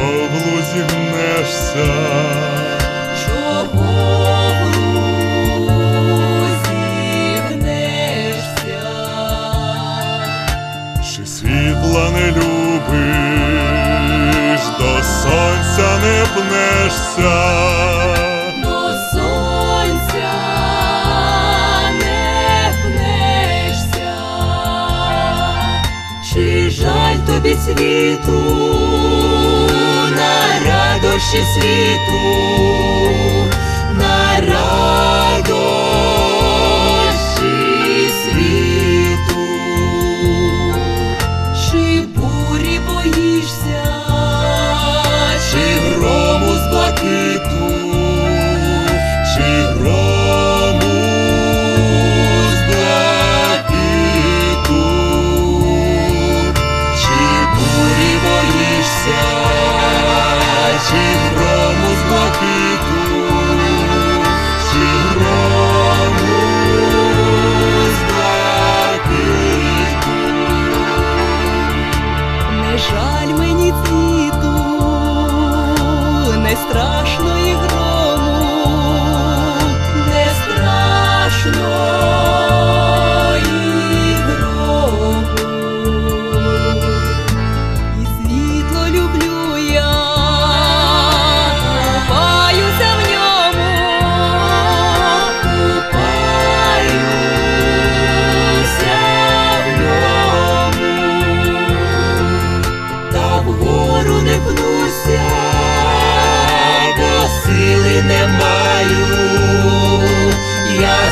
Чоглу зігнешся, Чоглу зігнешся, чи світла не любиш, до сонця не пнешся. Чи жаль тобі світу? на радощі світу, на радощі. не маю. Я